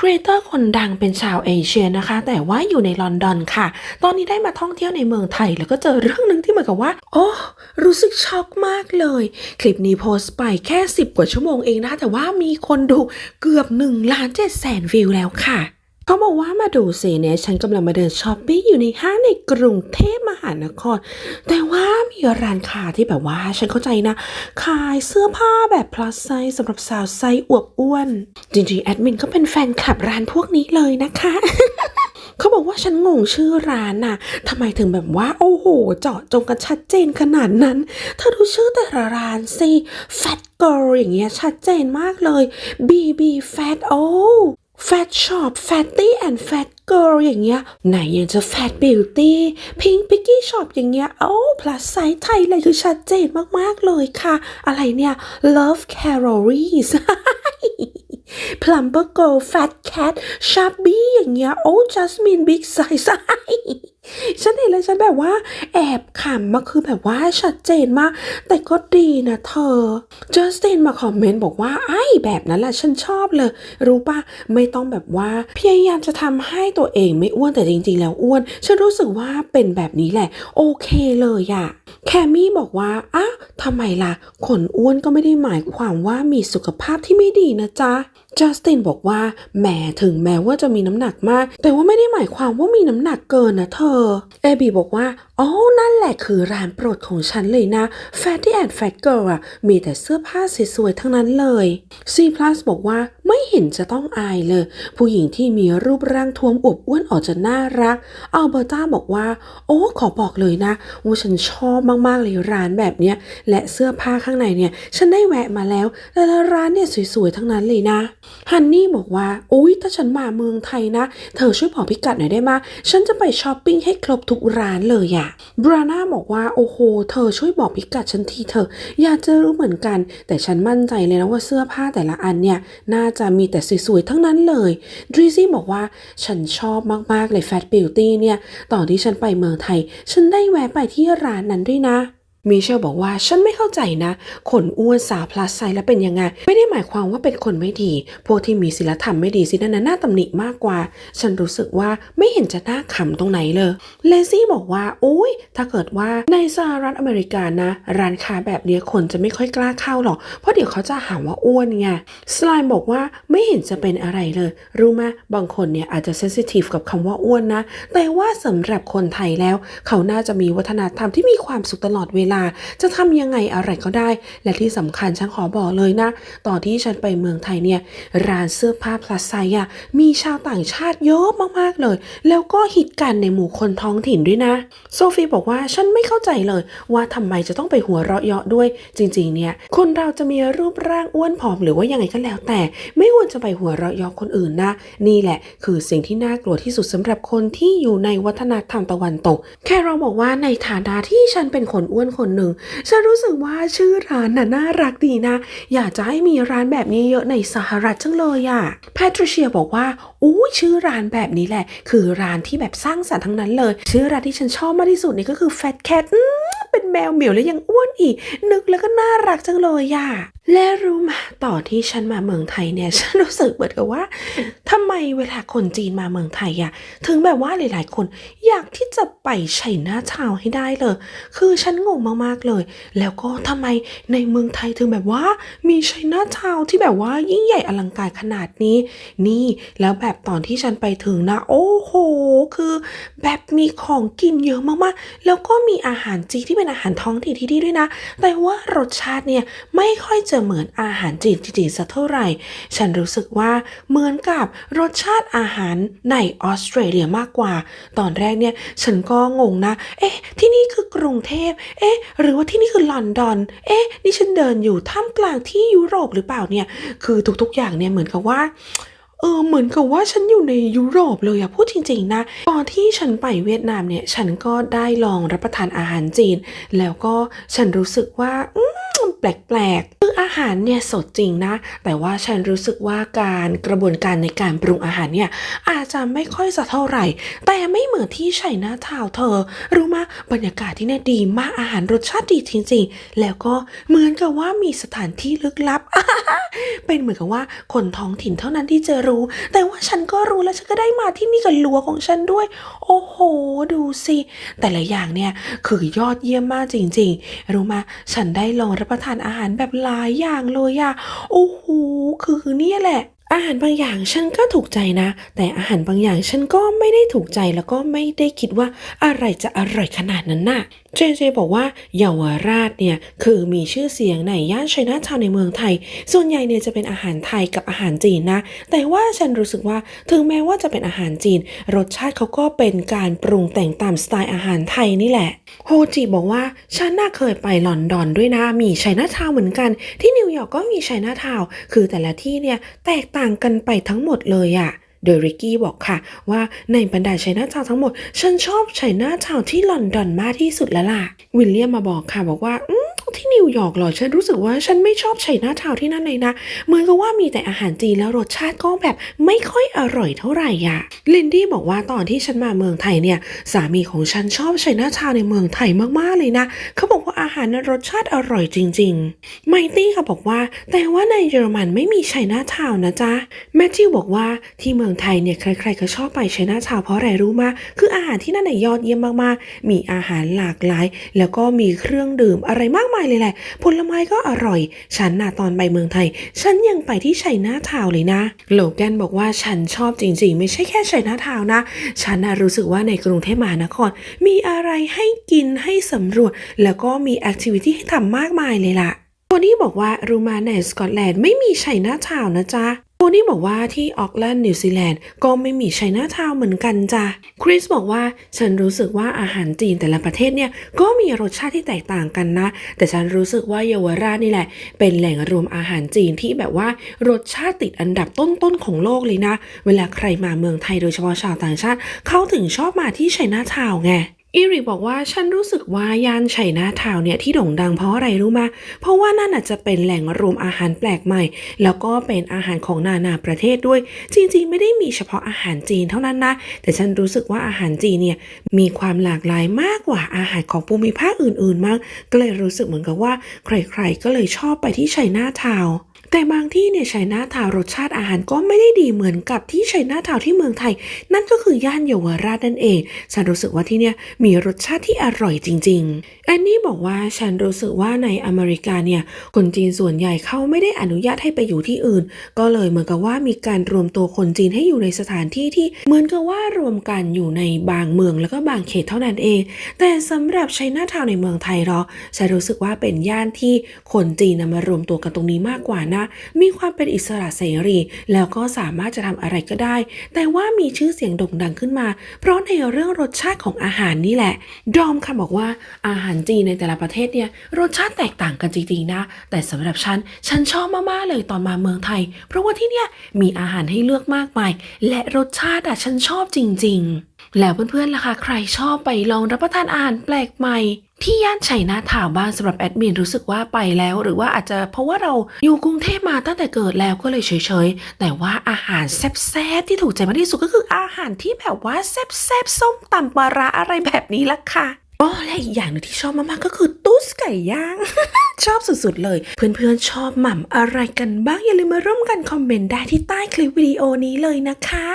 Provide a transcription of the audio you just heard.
ครีเอเตอร์คนดังเป็นชาวเอเชียนะคะ แต่ว่าอยู่ในลอนดอนค่ะ ตอนนี้ได้มาท่องเที่ยวในเมืองไทย แล้วก็เจอเรื่องหนึ่งที่เหมือนกับว่า โอ้ รู้สึกช็อกมากเลย คลิปนี้โพสต์ไปแค่ 10 กว่าชั่วโมงเองนะ แต่ว่ามีคนดูเกือบ1ล้าน7แสนวิวแล้วค่ะ เขาบอกว่ามาดูสิเนี่ยฉันกำลังมาเดินช้อปปิ้งอยู่ในห้างในกรุงเทพมหานคร แต่ว่ามีร้านค้าที่แบบว่าฉันเข้าใจนะ ขายเสื้อผ้าแบบ plus size สำหรับสาวไซส์อวบอ้วน จริงๆ แอดมินก็เป็นแฟนคลับร้านพวกนี้เลยนะคะเขาบอกว่าฉันงงชื่อร้านน่ะทำไมถึงแบบว่า โอ้โห เจาะจงกันชัดเจนขนาดนั้น เธอดูชื่อแต่ละร้านสิ Fat Girl อย่างเงี้ยชัดเจนมากเลย BB Fat โอ้ Fat Shop Fatty and Fat Girl อย่างเงี้ยไหนยังจะ Fat Beauty Pink Picky Shop อย่างเงี้ยโอ้ plus size ไทยเลยคือชัดเจนมากๆเลยค่ะ อะไรเนี่ย Love Calories Plumber Girl Fat Cat Chubby อย่างเงี้ยโอ้ Jasmine Big Size ฉันเห็นแล้วฉันแบบว่า แอบขำมาคือแบบว่าชัดเจนมาก แต่ก็ดีนะเธอจัสตินมาคอมเมนต์บอกว่าไอ้แบบนั้นแหละฉันชอบเลย รู้ปะไม่ต้องแบบว่า พยายามจะทำให้ตัวเองไม่อ้วนแต่จริงๆ แล้วอ้วน ฉันรู้สึกว่าเป็นแบบนี้แหละ โอเคเลยอะแคมี่บอกว่าอ้าวทำไมล่ะ คนอ้วนก็ไม่ได้หมายความว่ามีสุขภาพที่ไม่ดีนะจ๊ะจัสตินบอกว่าแหมถึงแม้ว่าจะมีน้ำหนักมาก แต่ว่าไม่ได้หมายความว่ามีน้ำหนักเกินนะเธอ เอบีบอกว่าอ๋อนั่นแหละคือร้านโปรดของฉันเลยนะ Fatty and Fat Girl อะมีแต่เสื้อผ้าสวยๆทั้งนั้นเลย C plus บอกว่าไม่เห็นจะต้องอายเลย ผู้หญิงที่มีรูปร่างท้วมอวบอ้วนออกจะน่ารักอัลเบอร์ตาบอกว่า โอ้ขอบอกเลยนะว่าฉันชอบมากๆเลยร้านแบบเนี้ยและเสื้อผ้าข้างในเนี่ย ฉันได้แวะมาแล้วแต่ละร้านเนี่ยสวยๆทั้งนั้นเลยนะฮันนี่บอกว่า อุ้ยถ้าฉันมาเมืองไทยนะ เธอช่วยบอกพิกัดหน่อยได้ไหมฉันจะไปช้อปปิ้งให้ครบทุกร้านเลยอะบราน่าบอกว่า โอ้โห เธอช่วยบอกพิกัดฉันทีเถอะอยากจะรู้เหมือนกัน แต่ฉันมั่นใจเลยนะว่าเสื้อผ้าแต่ละอันเนี่ย น่าจะมีแต่สวยๆ ทั้งนั้นเลย ดรีซี่บอกว่า ฉันชอบมากๆเลยแฟ t บิวตี้เนี่ย ตอนที่ฉันไปเมืองไทย ฉันได้แวะไปที่ร้านนั้นด้วยนะ มิเชลบอกว่าฉันไม่เข้าใจนะคนอ้วนสาวพลัสไซส์แล้วเป็นยังไง ไม่ได้หมายความว่าเป็นคนไม่ดี พวกที่มีศีลธรรมไม่ดีสินั่นนะน่าตำหนิมากกว่า ฉันรู้สึกว่าไม่เห็นจะน่าขำตรงไหนเลยเลซี่บอกว่าโอ้ยถ้าเกิดว่าในสหรัฐอเมริกานะ ร้านค้าแบบเนี้ยคนจะไม่ค่อยกล้าเข้าหรอก เพราะเดี๋ยวเขาจะหาว่าอ้วนไงสไลม์บอกว่าไม่เห็นจะเป็นอะไรเลย รู้ไหมบางคนเนี่ยอาจจะเซนซิทีฟกับคำว่าอ้วนนะ แต่ว่าสำหรับคนไทยแล้ว เขาน่าจะมีวัฒนธรรมที่มีความสุขตลอดเวลาจะทำยังไงอะไรก็ได้ และที่สำคัญฉันขอบอกเลยนะ ตอนที่ฉันไปเมืองไทยเนี่ยร้านเสื้อผ้าพลัสไซส์อะมีชาวต่างชาติเยอะมากๆเลย แล้วก็ฮิตกันในหมู่คนท้องถิ่นด้วยนะ โซฟีบอกว่าฉันไม่เข้าใจเลย ว่าทำไมจะต้องไปหัวเราะเยาะด้วย จริง ๆ เนี่ย คนเราจะมีรูปร่างอ้วนผอมหรือว่ายังไงก็แล้วแต่ ไม่ควรจะไปหัวเราะเยาะคนอื่นนะ นี่แหละ คือสิ่งที่น่ากลัวที่สุดสำหรับคนที่อยู่ในวัฒนธรรมตะวันตก แค่เราบอกว่าในฐานะที่ฉันเป็นคนอ้วนคนหนึ่ง ฉันรู้สึกว่าชื่อร้านน่ะน่ารักดีนะ อยากจะให้มีร้านแบบนี้เยอะในสหรัฐจังเลยอะแพทริเชียบอกว่าอู้ชื่อร้านแบบนี้แหละ คือร้านที่แบบสร้างสรรค์ทั้งนั้นเลย ชื่อร้านที่ฉันชอบมากที่สุดนี่ก็คือ Fat Cat เป็นแมวเหมียวแล้วยังอ้วนอีก นึกแล้วก็น่ารักจังเลยอะ และรู้มาต่อที่ฉันมาเมืองไทยเนี่ยฉันรู้สึกเหมือนกับว่าทำไมเวลาคนจีนมาเมืองไทยอะถึงแบบว่าหลาย ๆ คนอยากที่จะไปไชน่าทาวให้ได้เลย คือฉันงงมากๆเลย แล้วก็ทำไมในเมืองไทยถึงแบบว่า มีไชน่าทาวที่แบบว่ายิ่งใหญ่อลังการขนาดนี้ นี่แล้วแบบตอนที่ฉันไปถึงนะ โอ้โห คือ แบบมีของกินเยอะมากๆ แล้วก็มีอาหารจีนที่เป็นอาหารท้องถิ่นที่ดีด้วยนะ แต่ว่ารสชาติเนี่ยไม่ค่อยจะเหมือนอาหารจีนจริงๆสักเท่าไหร่ ฉันรู้สึกว่าเหมือนกับรสชาติอาหารในออสเตรเลียมากกว่า ตอนแรกเนี่ยฉันก็งงนะ เอ๊ะ ที่นี่คือกรุงเทพ เอ๊ะ หรือว่าที่นี่คือลอนดอน เอ๊ะ นี่ฉันเดินอยู่ท่ามกลางที่ยุโรปหรือเปล่าเนี่ย คือทุกๆอย่างเนี่ยเหมือนกับว่า เออเหมือนกับว่าฉันอยู่ในยุโรปเลยอะพูดจริงๆนะตอนที่ฉันไปเวียดนามเนี่ย ฉันก็ได้ลองรับประทานอาหารจีน แล้วก็ฉันรู้สึกว่าแปลกๆคืออาหารเนี่ยสดจริงนะ แต่ว่าฉันรู้สึกว่าการกระบวนการในการปรุงอาหารเนี่ยอาจจะไม่ค่อยจะเท่าไหร่ แต่ไม่เหมือนที่ไชน่าทาวเธอ รู้มะบรรยากาศที่เนี่ยดีมากอาหารรสชาติดีจริงๆ แล้วก็เหมือนกับว่ามีสถานที่ลึกลับ เป็นเหมือนกับว่าคนท้องถิ่นเท่านั้นที่จะรแต่ว่าฉันก็รู้แล้วฉันก็ได้มาที่นี่กับลัวของฉันด้วย โอ้โห ดูสิ แต่ละอย่างเนี่ยคือยอดเยี่ยมมากจริง ๆ รู้มาฉันได้ลองรับประทานอาหารแบบหลายอย่างเลยอะโอ้โห คือเนี่ยแหละอาหารบางอย่างฉันก็ถูกใจนะ แต่อาหารบางอย่างฉันก็ไม่ได้ถูกใจแล้วก็ไม่ได้คิดว่าอะไรจะอร่อยขนาดนั้นน่ะเจเจบอกว่าเยาวราชเนี่ยคือมีชื่อเสียงในย่านไชน่าทาวในเมืองไทย ส่วนใหญ่เนี่ยจะเป็นอาหารไทยกับอาหารจีนนะ แต่ว่าฉันรู้สึกว่าถึงแม้ว่าจะเป็นอาหารจีน รสชาติเขาก็เป็นการปรุงแต่งตามสไตล์อาหารไทยนี่แหละ โฮจิบอกว่าฉันน่าเคยไปลอนดอนด้วยนะ มีไชน่าทาวเหมือนกัน ที่นิวยอร์กก็มีไชน่าทาว คือแต่ละที่เนี่ยแตกต่างกันไปทั้งหมดเลยอะ โดยริกกี้บอกค่ะ ว่าในบรรดาไชน่าทาวทั้งหมด ฉันชอบไชน่าทาวที่ลอนดอนมากที่สุดแล้วล่ะ วิลเลียมมาบอกค่ะบอกว่าอื ที่นิวยอร์กเหรอ ฉันรู้สึกว่าฉันไม่ชอบไชน่าทาวที่นั่นเลยนะ เหมือนกับว่ามีแต่อาหารจีนแล้วรสชาติก็แบบไม่ค่อยอร่อยเท่าไหร่อะลินดี้บอกว่าตอนที่ฉันมาเมืองไทยเนี่ย สามีของฉันชอบไชน่าทาวในเมืองไทยมากๆเลยนะ เขาบอกว่าอาหารนั้นรสชาติอร่อยจริง ๆ ไมตี้ค่ะบอกว่า แต่ว่าในเยอรมันไม่มีไชน่าทาวนะจ๊ะ แมทธิวบอกว่าที่เมืองไทยเนี่ยใครๆก็ชอบไปไชน่าทาวเพราะอะไรรู้มาคืออาหารที่นั่นน่ยอดเยี่ยมมากๆ มีอาหารหลากหลาย แล้วก็มีเครื่องดื่มอะไรมากมายเลยแหละ ผลไม้ก็อร่อย ฉันน่ะตอนไปเมืองไทย ฉันยังไปที่ไชนาทาวเลยนะ โลแกนบอกว่าฉันชอบจริงๆ ไม่ใช่แค่ไชนาทาวนะ ฉันน่ะรู้สึกว่าในกรุงเทพมหานคร มีอะไรให้กินให้สำรวจ แล้วก็มีแอคทิวิตี้ให้ทำมากมายเลยล่ะโบนี่บอกว่ารูมาในสกอตแลนด์ไม่มีไชนาทาวนะจ๊ะ โบนี่บอกว่าที่ออกแลนด์นิวซีแลนด์ก็ไม่มีไชน่าทาวเหมือนกันจ้ะคริสบอกว่าฉันรู้สึกว่าอาหารจีนแต่ละประเทศเนี่ยก็มีรสชาติที่แตกต่างกันนะ แต่ฉันรู้สึกว่าเยาวราชนี่แหละ เป็นแหล่งรวมอาหารจีนที่แบบว่ารสชาติติดอันดับต้นๆของโลกเลยนะ เวลาใครมาเมืองไทยโดยเฉพาะชาวต่างชาติ เขาถึงชอบมาที่ไชน่าทาวไง อีริบอกว่าฉันรู้สึกว่าย่านไชน่าทาวเนี่ยที่โด่งดังเพราะอะไรรู้มา เพราะว่านั่นอาจจะเป็นแหล่งรวมอาหารแปลกใหม่ แล้วก็เป็นอาหารของนานาประเทศด้วย จริงๆ ไม่ได้มีเฉพาะอาหารจีนเท่านั้นนะ แต่ฉันรู้สึกว่าอาหารจีนเนี่ยมีความหลากหลายมากกว่าอาหารของภูมิภาคอื่นๆมาก ก็เลยรู้สึกเหมือนกับว่า ใครๆก็เลยชอบไปที่ไชน่าทาวน์ แต่บางที่เนี่ยไชน่าทาวรสชาติอาหารก็ไม่ได้ดีเหมือนกับที่ไชน่าทาวที่เมืองไทย นั่นก็คือย่านเยาวราชนั่นเองฉันรู้สึกว่าที่เนี่ยมีรสชาติที่อร่อยจริงๆแอนนี่บอกว่าฉันรู้สึกว่าในอเมริกาเนี่ยคนจีนส่วนใหญ่เขาไม่ได้อนุญาตให้ไปอยู่ที่อื่น ก็เลยเหมือนกับว่ามีการรวมตัวคนจีนให้อยู่ในสถานที่ที่เหมือนกับว่ารวมกันอยู่ในบางเมืองแล้วก็บางเขตเท่านั้นเอง แต่สำหรับไชน่าทาวในเมืองไทยเราฉันรู้สึกว่าเป็นย่านที่คนจีนนำมารวมตัวกันตรงนี้มากกว่านะมีความเป็นอิสระเสรี แล้วก็สามารถจะทำอะไรก็ได้ แต่ว่ามีชื่อเสียงโด่งดังขึ้นมา เพราะในเรื่องรสชาติของอาหารนี่แหละ ดอมค่ะบอกว่าอาหารจีนในแต่ละประเทศเนี่ยรสชาติแตกต่างกันจริงๆนะ แต่สำหรับฉัน ฉันชอบมากๆเลยตอนมาเมืองไทย เพราะว่าที่เนี่ยมีอาหารให้เลือกมากมาย และรสชาติอะฉันชอบจริง ๆ แล้วเพื่อนๆล่ะคะใครชอบไปลองรับประทานอาหารแปลกใหม่ ที่ย่านชัยนาทาวบ้างสำหรับแอดมินรู้สึกว่าไปแล้ว หรือว่าอาจจะเพราะว่าเราอยู่กรุงเทพมาตั้งแต่เกิดแล้วก็เลยเฉยๆ แต่ว่าอาหารแซ่บๆที่ถูกใจมากที่สุดก็คืออาหารที่แบบว่าแซ่บๆส้มตำปลาร้าอะไรแบบนี้ละค่ะอ๋อและอีกอย่างหนึ่งที่ชอบมากๆก็คือตุ๊สไก่ย่างชอบสุดๆเลย เพื่อนๆชอบหม่ำอะไรกันบ้างอย่าลืมมาร่วมกันคอมเมนต์ได้ที่ใต้คลิปวิดีโอนี้เลยนะคะ